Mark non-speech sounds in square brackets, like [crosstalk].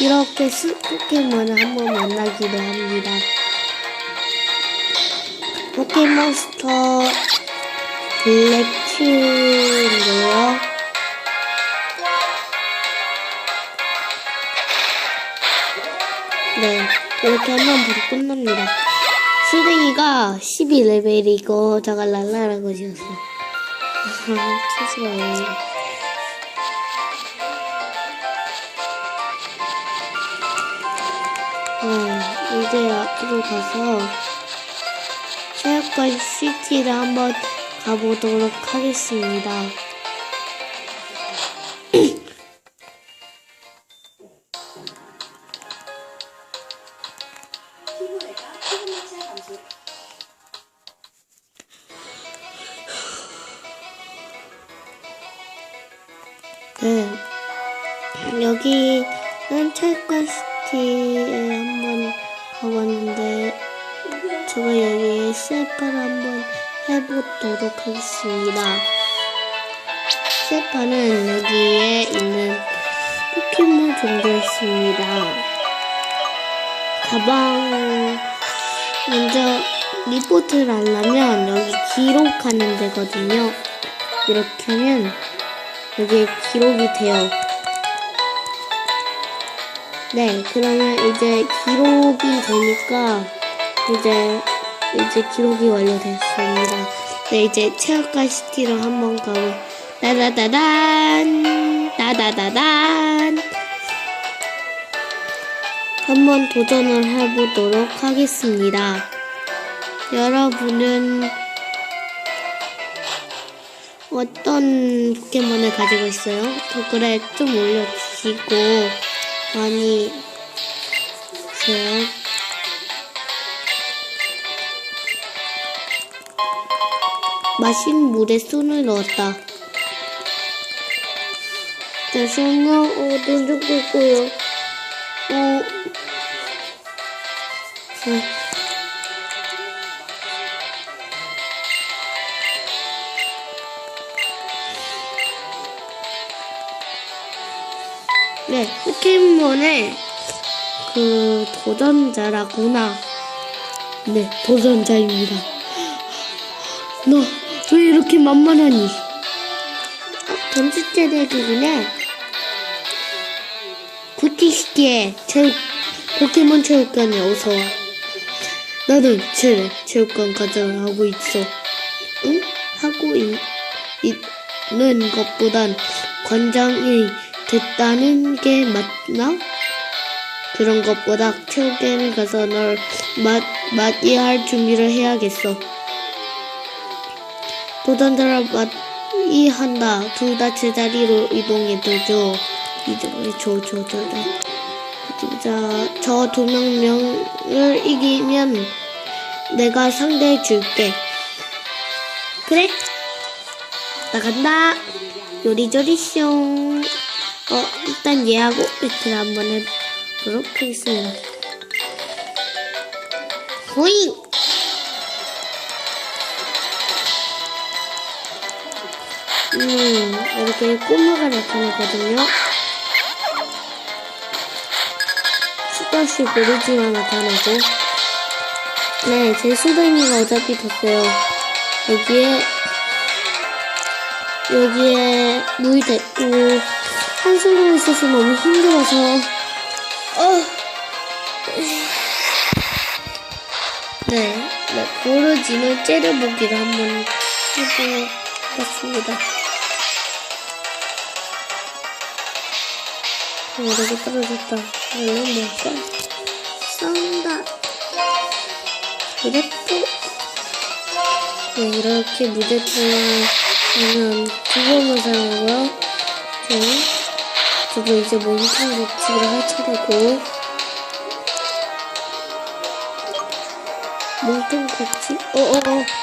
이렇게 스 포켓몬을 한번 만나기로 합니다. 포켓몬스터 블랙큐인데요. 네, 이렇게 하면 바로 끝납니다. 수댕이가 12레벨이고 제가 랄라라고 지었어. [laughs] 치즈가 네, 이제 앞으로 가서 체육관 시티를 한번 가보도록 하겠습니다. 네, 여기는 체육관 시티 에 한 번 가봤는데 제가 여기 셀파를 한번 해보도록 하겠습니다. 셀파는 여기에 있는 포켓몬 정도였습니다. 가방 먼저 리포트를 하려면 여기 기록하는 데거든요. 이렇게 하면 여기에 기록이 돼요. 네, 그러면 이제 기록이 되니까 이제 이제 기록이 완료됐습니다. 네, 이제 체육관 시티로 한번 가고 따다다단 따다다단 한번 도전을 해보도록 하겠습니다. 여러분은 어떤 포켓몬을 가지고 있어요? 댓글에 좀 올려주시고 많이 주세요. 마신 물에 손을 넣었다. 잠시만요. 어, 눈 좀 끄고요. 어. 네. 네, 포켓몬의 그 도전자라구나. 네, 도전자입니다. 너 왜 이렇게 만만하니? 어, 전주제 대기구나. 구티시티에 체육 포켓몬 체육관에 어서 와. 나는 제 체육관 과정을 하고 있어. 응? 하고 있, 있는 것보단 관장이 됐다는 게 맞나? 그런 것보다 체육관에 가서 널 맞, 맞이할 준비를 해야겠어. 도전자를 맞이한다. 둘 다 제자리로 이동해 두죠. 이동해 줘, 줘, 줘, 줘. 자, 저두 명을 이기면 내가 상대해 줄게. 그래? 나간다. 요리조리 숑. 어, 일단 얘하고 배틀 한번 해보도록 하겠습니다. 호잉! 음, 이렇게 꼬마가 나타나거든요. 수다시 고르지만 나타나고. 네, 제 수댕이가 어차피 됐어요. 여기에, 여기에 물이 됐고, 한숨으로 있어서 너무 힘들어서, 어. 네, 네, 고르지는 째려보기를 한번 해보겠습니다. 어, 여기 떨어졌다. 얼른 먹자. 싸운다. 무대포. 네, 이렇게 무대포를 하면 두 번을 사용하고요. 네. 저도 이제 몬스터 법칙을 할 차례고. 몬스터 법칙? 어어어.